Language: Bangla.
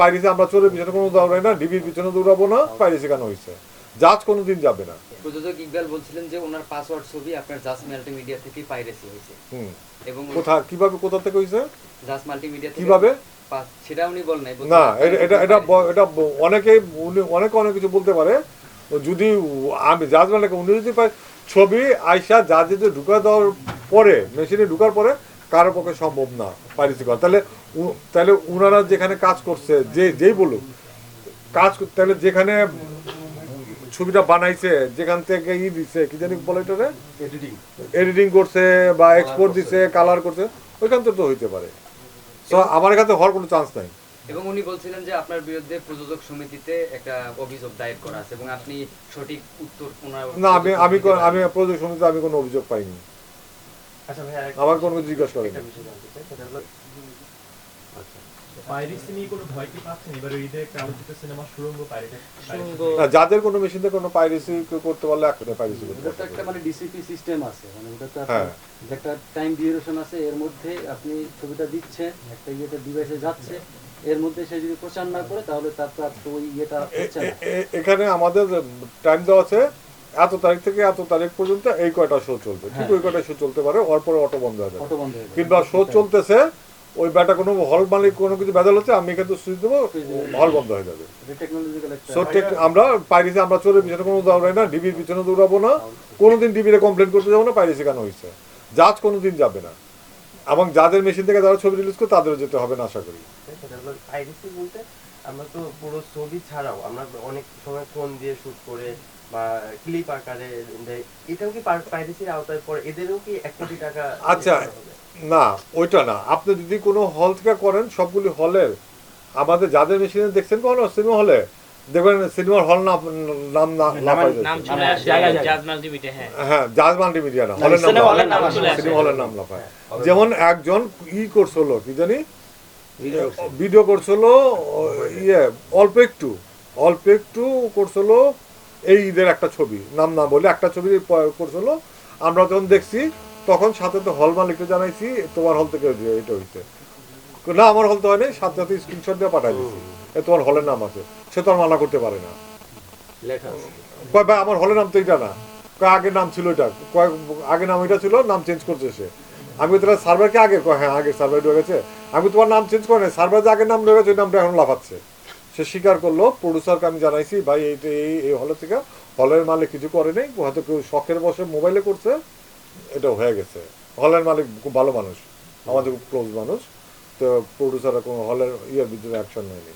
পাইরেসি আমরা চোরের পিছনে কোনো দৌড়াই না ডিবির পিছনে দৌড়াবো না পাইরেসি কেন হয়েছে জাজ কোনোদিন যাবে না। প্রযোজক ইকবাল বলছিলেন যে ওনার পাসওয়ার্ড ছবি আপনার জাস মাল্টিমিডিয়া থেকে পাইরেসি হয়েছে। হুম। এবং কোথা কীভাবে কোথা থেকে হয়েছে জাস মাল্টিমিডিয়া থেকে কীভাবে? সেটা উনি বলেন নাই না এটা এটা এটা অনেকে উনি অনেকে অনেক কিছু বলতে পারে। যদি আমি জাজ মানে উনি যদি পাই ছবি আইসা জাজে ঢুকা দেওয়ার পরে মেশিনে ঢুকার পরে কারও পক্ষে সম্ভব না পাইরেসি করা। তাহলে তাহলে উনারা যেখানে কাজ করছে যে যেই বলুক কাজ তাহলে যেখানে ছবিটা বানাইছে যেখান থেকে ই দিছে কি জানি বলে এটা এডিটিং করছে বা এক্সপোর্ট দিছে কালার করছে ওইখান থেকে তো হইতে পারে। তো আমার কাছে হওয়ার কোনো চান্স নাই। এবং উনি বলছিলেন যে আপনার বিরুদ্ধে প্রযোজক সমিতিতে একটা অভিযোগ দায়ের করা আছে এবং আপনি সঠিক উত্তর না আমি আমি আমি প্রযোজক সমিতিতে আমি কোনো অভিযোগ পাইনি। আচ্ছা ভাই আমার কোনো কিছু জিজ্ঞাসা করেনি। যাদের কোনো মেশিনে কোনো পাইরেসি করতে পারলে এখনই পাইরেসি করতে ওটা। একটা মানে ডিসিপি সিস্টেম আছে। মানে ওটা তো হ্যাঁ। একটা টাইম ডিউরেশন আছে এর মধ্যে আপনি ছবিটা দিচ্ছেন একটা ইয়েতে ডিভাইসে যাচ্ছে এর মধ্যে সে যদি প্রচার না করে তাহলে তার তো আর ওই ইয়েটা হচ্ছে না। এখানে আমাদের টাইম দেওয়া আছে এত তারিখ থেকে এত তারিখ পর্যন্ত এই কয়টা শো চলবে। ঠিক ওই কয়টা শো চলতে পারে ওর পরে অটো বন্ধ হয়ে অটো বন্ধ হয়ে যাবে। কিংবা শো চলতেছে ওই ব্যাটা কোনো হল মালিক কোনো কিছু বেদাল হচ্ছে আমি কিন্তু সুইচ দেবো হল বন্ধ হয়ে যাবে। সো আমরা পাইরেসি আমরা চোরের পিছনে কোনো দৌড়াই না ডিবির পিছনে দৌড়াবো না। কোনোদিন ডিবিরে কমপ্লেন করতে যাব না পাইরেসি কেন হয়েছে জাজ কোনোদিন যাবে না। এবং যাদের মেশিন থেকে যারা ছবি রিলিজ করে তাদেরও যেতে হবে না আশা করি। পাইরেসি বলতে আমরা তো পুরো ছবি ছাড়াও আমরা অনেক সময় ফোন দিয়ে শুট করে বা ক্লিপ আকারে এটাও কি পাইরেসির আওতায় পড়ে? এদেরও কি এক কোটি টাকা আচ্ছা? না ওইটা না। আপনি যদি কোনো হল থেকে করেন সবগুলি হলের আমাদের যাদের মেশিনে দেখছেন কখনো? সিনেমা হলে দেখবেন সিনেমার হল নাম নাম না নাম হ্যাঁ। হ্যাঁ জাজ মাল্টিমিডিয়া না হলের নাম সিনেমা হলের নাম। সিনেমা হলের নাম লাফায় যেমন একজন ই করছিল কি জানি? ভিডিও করছিল ও, ইয়ে অল্প একটু অল্প একটু করছিল এই ঈদের একটা ছবি। নাম না বলে একটা ছবি করছিল আমরা যখন দেখছি তখন সাথে তো হল মালিককে জানাইছি তোমার হল থেকে এটা হইতে না আমার হল তো হয়নি সাথে সাথে স্ক্রিনশট দিয়ে পাঠাই দিছি। এ তোমার হলের নাম আছে সে তো আর মানা করতে পারে না। কয় ভাই আমার হলের নাম তো এটা না। কয় আগে নাম ছিল এটা। কয় আগে নাম এটা ছিল নাম চেঞ্জ করছে সে। আমি তাহলে সার্ভারকে আগে? কয় হ্যাঁ আগে সার্ভার ঢুকে গেছে। আমি তোমার নাম চেঞ্জ করে সার্ভার যে আগের নাম ঢুকে গেছে ওই নামটা এখন লাফাচ্ছে। সে স্বীকার করল প্রডিউসারকে আমি জানাইছি ভাই এই এই হলের থেকে হলের মালিক কিছু করে নেই হয়তো কেউ শখের বসে মোবাইলে করছে। এটা হয়ে গেছে। হলের মালিক খুব ভালো মানুষ, আমাদের খুব ক্লোজ মানুষ। তো প্রডিউসাররা কোনো হলের ইয়ের বিরুদ্ধে অ্যাকশন নেয়নি।